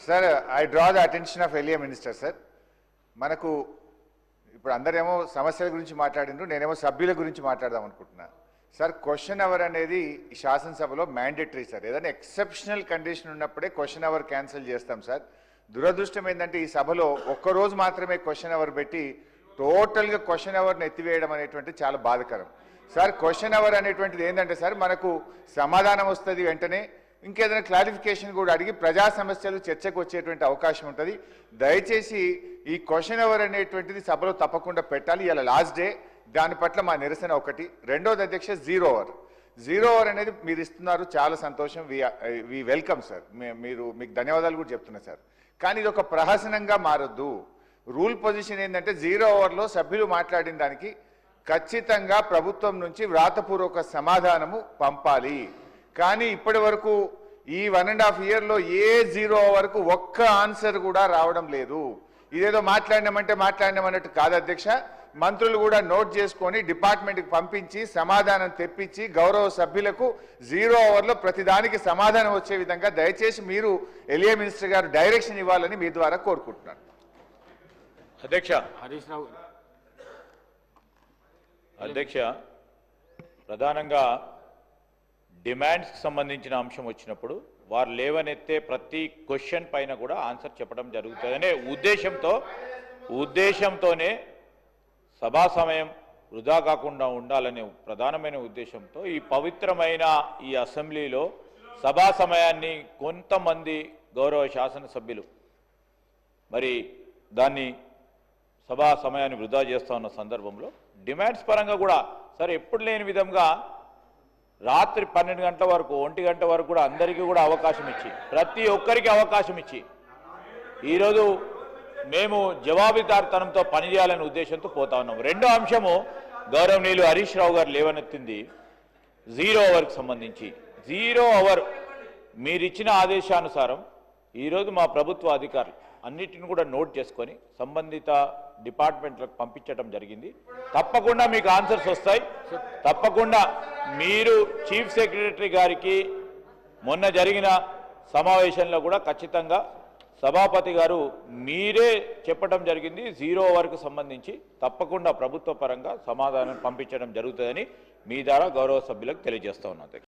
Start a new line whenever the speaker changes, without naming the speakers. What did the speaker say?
Sir I draw the attention of ఎలియా minister sir మనకు ఇప్పుడు అందరేమో సమస్యల గురించి మాట్లాడిండ్రు నేనేమో సభ్యుల గురించి మాట్లాడదాం అనుకుంటున్నా. సార్ క్వశ్చన్ అవర్ అనేది ఈ శాసనసభలో మ్యాండేటరీ సార్ ఏదైనా ఎక్సెప్షనల్ కండిషన్ ఉన్నప్పుడే క్వశ్చన్ అవర్ క్యాన్సిల్ చేస్తాం సార్ దురదృష్టం ఏంటంటే ఈ సభలో ఒక్కరోజు మాత్రమే క్వశ్చన్ అవర్ పెట్టి టోటల్గా క్వశ్చన్ అవర్ని ఎత్తివేయడం అనేటువంటి చాలా బాధకరం. సార్ క్వశ్చన్ అవర్ అనేటువంటిది ఏంటంటే సార్ మనకు సమాధానం వస్తుంది వెంటనే ఇంకేదైనా క్లారిఫికేషన్ కూడా అడిగి ప్రజా సమస్యలు చర్చకు వచ్చేటువంటి అవకాశం ఉంటుంది. దయచేసి ఈ క్వశ్చన్ అవర్ అనేటువంటిది సభలో తప్పకుండా పెట్టాలి. ఇలా లాస్ట్ డే. దాని పట్ల మా నిరసన ఒకటి. రెండోది అధ్యక్ష జీరో అవర్. జీరో అవర్ అనేది మీరు ఇస్తున్నారు. చాలా సంతోషం. వి వెల్కమ్ సార్ మీరు మీకు ధన్యవాదాలు కూడా చెప్తున్నా సార్ కానీ ఇది ఒక ప్రహసనంగా మారొద్దు. రూల్ పొజిషన్ ఏంటంటే జీరో అవర్లో సభ్యులు మాట్లాడిన దానికి ఖచ్చితంగా ప్రభుత్వం నుంచి వ్రాతపూర్వక సమాధానము పంపాలి. కానీ ఇప్పటి వరకు ఈ వన్ అండ్ హాఫ్ ఇయర్లో ఏ జీరో వరకు ఒక్క ఆన్సర్ కూడా రావడం లేదు. ఇదేదో మాట్లాడినామంటే మాట్లాడినామన్నట్టు కాదు అధ్యక్ష. మంత్రులు కూడా నోట్ చేసుకొని డిపార్ట్మెంట్కి పంపించి సమాధానం తెప్పించి గౌరవ సభ్యులకు జీరో అవర్లో ప్రతిదానికి సమాధానం వచ్చే విధంగా దయచేసి మీరు ఎలియా మినిస్టర్ గారు డైరెక్షన్ ఇవ్వాలని మీ ద్వారా కోరుకుంటున్నాను.
అధ్యక్ష.
హరీష్ రావు.
అధ్యక్ష ప్రధానంగా డిమాండ్స్కి సంబంధించిన అంశం వచ్చినప్పుడు వారు లేవనెత్తే ప్రతి క్వశ్చన్ పైన కూడా ఆన్సర్ చెప్పడం జరుగుతుందనే ఉద్దేశంతో ఉద్దేశంతోనే సభా సమయం వృధా కాకుండా ఉండాలనే ప్రధానమైన ఉద్దేశంతో ఈ పవిత్రమైన ఈ అసెంబ్లీలో సభా సమయాన్ని కొంతమంది గౌరవ శాసనసభ్యులు మరి దాన్ని సభా సమయాన్ని వృధా చేస్తూ ఉన్న సందర్భంలో డిమాండ్స్ పరంగా కూడా సరే ఎప్పుడు లేని విధంగా రాత్రి పన్నెండు గంటల వరకు ఒంటి గంట వరకు కూడా అందరికీ కూడా అవకాశం ఇచ్చి ప్రతి ఒక్కరికి అవకాశం ఇచ్చి ఈరోజు మేము జవాబుదారితనంతో పనిచేయాలనే ఉద్దేశంతో పోతా ఉన్నాం. రెండో అంశము గౌరవనీయులు హరీష్ రావు గారు లేవనెత్తింది జీరో అవర్కి సంబంధించి. జీరో అవర్ మీరిచ్చిన ఆదేశానుసారం ఈరోజు మా ప్రభుత్వ అధికారులు అన్నిటిని కూడా నోట్ చేసుకొని సంబంధిత డిపార్ట్మెంట్లకు పంపించడం జరిగింది. తప్పకుండా మీకు ఆన్సర్స్ వస్తాయి. తప్పకుండా మీరు చీఫ్ సెక్రటరీ గారికి మొన్న జరిగిన సమావేశంలో కూడా ఖచ్చితంగా సభాపతి గారు మీరే చెప్పడం జరిగింది. జీరో వరకు సంబంధించి తప్పకుండా ప్రభుత్వ పరంగా సమాధానం పంపించడం జరుగుతుందని మీ ద్వారా గౌరవ సభ్యులకు తెలియజేస్తా ఉన్నాను